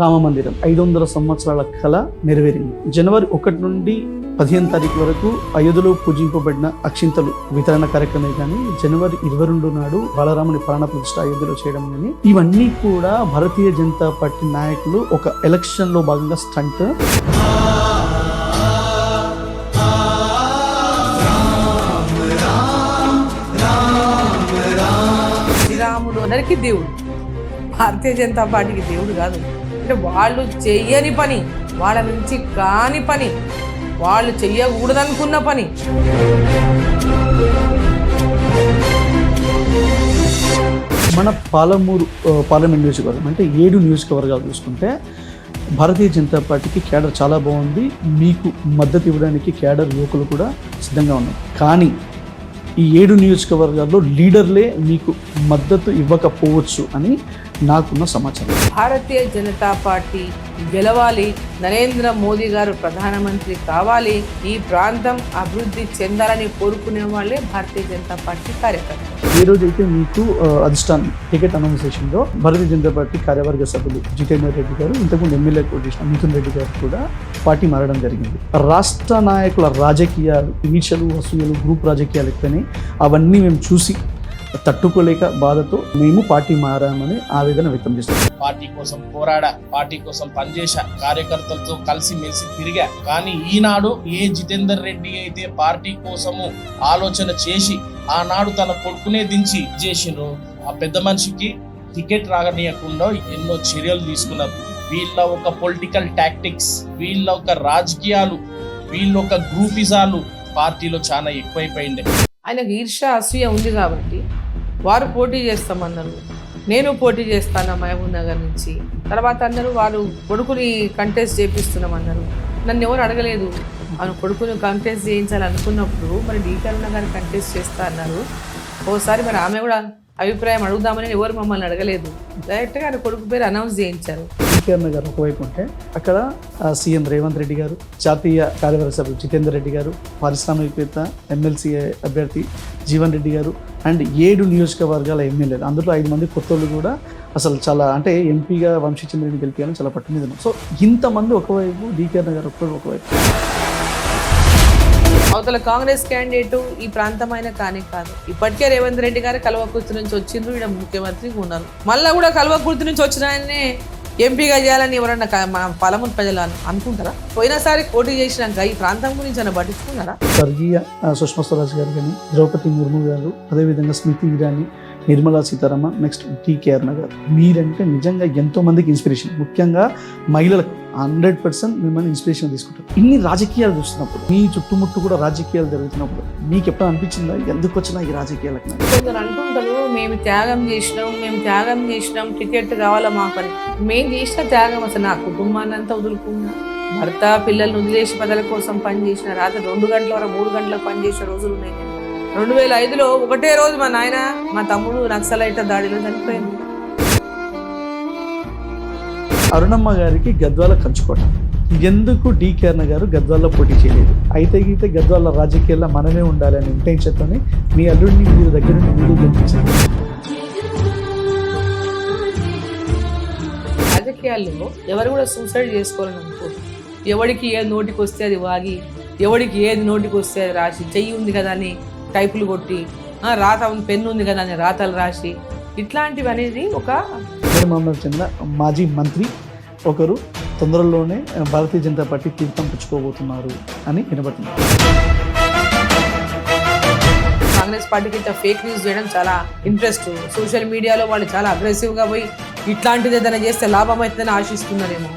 రామ మందిరం ఐదు వందల సంవత్సరాల కళ నెరవేరింది. జనవరి ఒకటి నుండి పదిహేను తారీఖు వరకు అయోధ్యలో పూజింపబడిన అక్షింతలు వితరణ కార్యక్రమే కానీ జనవరి ఇరవై రెండు నాడు బాలరాముని ప్రాణ ప్రతిష్ట అయోధ్యలో చేయడం కానీ ఇవన్నీ కూడా భారతీయ జనతా పార్టీ నాయకులు ఒక ఎలక్షన్లో భాగంగా స్టంట్. శ్రీరాముడు అందరికీ దేవుడు. భారతీయ జనతా పార్టీకి దేవుడు కాదు. అంటే వాళ్ళు చెయ్యని పని వాళ్ళ నుంచి కాని పని వాళ్ళు చెయ్యకూడదనుకున్న పని. మన పాలమూరు పార్లమెంట్ నియోజకవర్గం అంటే ఏడు నియోజకవర్గాలు చూసుకుంటే భారతీయ జనతా పార్టీకి క్యాడర్ చాలా బాగుంది. మీకు మద్దతు ఇవ్వడానికి క్యాడర్ యువకులు కూడా సిద్ధంగా ఉన్నారు. కానీ ఈ ఏడు నియోజకవర్గాల్లో లీడర్లే మీకు మద్దతు ఇవ్వకపోవచ్చు అని నాకున్న సమాచారం. భారతీయ జనతా పార్టీ గెలవాలి నరేంద్ర మోదీ గారు ప్రధానమంత్రి కావాలి ఈ ప్రాంతం అభివృద్ధి చెందాలని కోరుకునే వాళ్ళే భారతీయ జనతా పార్టీ కార్యకర్తలు. ఏ రోజైతే మీకు ఆ, అధిష్టానం టికెట్ అనౌన్సేషన్లో భారతీయ జనతా పార్టీ కార్యవర్గ సభ్యులు జితేందర్ రెడ్డి గారు ఇంతకుముందు ఎమ్మెల్యే చేసిన మిథున్ రెడ్డి గారు కూడా పార్టీ మారడం జరిగింది. రాష్ట్ర నాయకుల రాజకీయాలు ఈర్షలు అసూయలు గ్రూప్ రాజకీయాలు ఎక్కువని అవన్నీ మేము చూసి తట్టుకోలేక బాధతో మేము పార్టీ మారామని ఆవేదన వ్యక్తం చేస్తున్నాం పార్టీ కోసం పోరాడా పార్టీ కోసం పనిచేశా కార్యకర్తలతో కలిసి మెలిసి తిరిగా. కానీ ఈనాడు ఏ జితేందర్ రెడ్డి అయితే పార్టీ కోసము ఆలోచన చేసి ఆనాడు తన కొడుకునే దించి చేసిండ్రు ఆ పెద్ద మనిషికి టికెట్ రాగనీయకుండా ఎన్నో చర్యలు తీసుకున్నారు. వీళ్ళ ఒక పొలిటికల్ టాక్టిక్స్ వీళ్ళ ఒక రాజకీయాలు వీళ్ళ ఒక గ్రూపిజాలు పార్టీలో చాలా ఎక్కువైపోయింది ఆయనకు ఈర్ష అసూయ ఉంది కాబట్టి వారు పోటీ చేస్తామన్నారు. నేను పోటీ చేస్తాను మహబూబ్ నగర్ నుంచి. తర్వాత అన్నారు వారు కొడుకుని కంటెస్ట్ చేపిస్తున్నామన్నారు. నన్ను ఎవరు అడగలేదు. ఆయన కొడుకుని కంటెస్ట్ చేయించాలనుకున్నప్పుడు మరి డీకరుణ గారు కంటెస్ట్ చేస్తా అన్నారు. ఓసారి మరి ఆమె కూడా అభిప్రాయం అడుగుదామని ఎవరు మమ్మల్ని అడగలేదు. డైరెక్ట్గా ఆయన కొడుకు పేరు అనౌన్స్ చేయించారు. కేఆర్ గారు ఒకవైపు ఉంటే అక్కడ సీఎం రేవంత్ రెడ్డి గారు జాతీయ కార్యవర్గ సభ్యులు జితేందర్ రెడ్డి గారు పారిశ్రామికవేత్త ఎమ్మెల్సీ అభ్యర్థి జీవన్ రెడ్డి గారు అండ్ ఏడు నియోజకవర్గాల ఎమ్మెల్యేలు. అందులో ఐదు మంది కొత్తలు కూడా అసలు చాలా అంటే ఎంపీగా వంశీచంద్రుడిని గెలిపించాలని చాలా పట్టు సో ఇంతమంది ఒకవైపు డీకేఆర్ నగర్ ఒక్కరు ఒకవైపు. అవతల కాంగ్రెస్ క్యాండిడేట్ ఈ ప్రాంతమైన కానీ కాదు. ఇప్పటికే రేవంత్ రెడ్డి గారు కల్వకుర్తి నుంచి వచ్చిండ్రు ఇక్కడ ముఖ్యమంత్రిగా ఉన్నారు. మళ్ళీ కూడా కల్వకుర్తి నుంచి వచ్చిన ఆయన్నే ఎంపీగా చేయాలని ఎవరన్నా మన పలమూరు ప్రజలు అనుకుంటారా? పోయినసారి పోటీ చేసినాక ఈ ప్రాంతం గురించి అన్న పట్టించుకున్నారా? స్వర్గీయ సుష్మా స్వరాజ్ గారు కానీ ద్రౌపది ముర్ము గారు అదేవిధంగా స్మృతి ఇరానీ నిర్మలా సీతారామన్ నెక్స్ట్ టీకేఆర్ నగర్ మీరంటే నిజంగా ఎంతో మందికి ఇన్స్పిరేషన్ ముఖ్యంగా మహిళలకు హండ్రెడ్ పర్సెంట్ మిమ్మల్ని ఇన్స్పిరేషన్ తీసుకుంటారు. ఇన్ని రాజకీయాలు చూస్తున్నప్పుడు మీ చుట్టుముట్టు కూడా రాజకీయాలు జరుగుతున్నప్పుడు మీకు ఎప్పుడు అనిపించిందా? ఎందుకు వచ్చినా ఈ రాజకీయాలకు అనుకుంటారు మేము త్యాగం చేసినాం మేము త్యాగం చేసినాం టికెట్ కావాలా మాకు అని. మేము చేసిన త్యాగం అసలు నా కుటుంబాన్ని అంతా వదులుకున్నా. భర్త పిల్లల్ని వదిలేసి ప్రజల కోసం పనిచేసిన రాత్రి రెండు గంటల వరకు మూడు గంటలకు పనిచేసిన రోజులు ఉన్నాయి రెండు వేల ఐదులో ఒకటే రోజు మా నాయన మా తమ్ముడు నక్సలైట దాడిలో చనిపోయింది అరుణమ్మ గారికి గద్వాల కంచుకోట. ఎందుకు డీకేఆర్ గారు గద్వాల్లో పోటీ చేయలేదు? అయితే గీతే గద్వాల రాజకీయాల్లో మనమే ఉండాలనే ఇంటెన్షన్తోనే మీ అల్లుడిని మీరు దగ్గర నుండి మీరు గెలిపించారు. రాజకీయాల్లో ఎవరు కూడా సూసైడ్ చేసుకోవాలని అనుకోరు. ఎవడికి ఏది నోటికి వస్తే అది వాగి ఎవడికి ఏది నోటికి వస్తే అది రాసి చెయ్యి ఉంది కదా అని టైపులు కొట్టి రాత ఉంది పెన్ను ఉంది కదా అని రాతలు రాసి ఇట్లాంటివి అనేది ఒక మహమ్మద్ చెందిన మాజీ మంత్రి ఒకరు తొందరలోనే భారతీయ జనతా పార్టీ తీర్థం పుచ్చుకోబోతున్నారు అని వినబడుతుంది. కాంగ్రెస్ పార్టీకి ఇట్లా ఫేక్ న్యూస్ చేయడం చాలా ఇంట్రెస్ట్ సోషల్ మీడియాలో వాళ్ళు చాలా అగ్రెసివ్గా పోయి ఇట్లాంటిది ఏదైనా చేస్తే లాభం అవుతుందని ఆశిస్తున్నారేమో.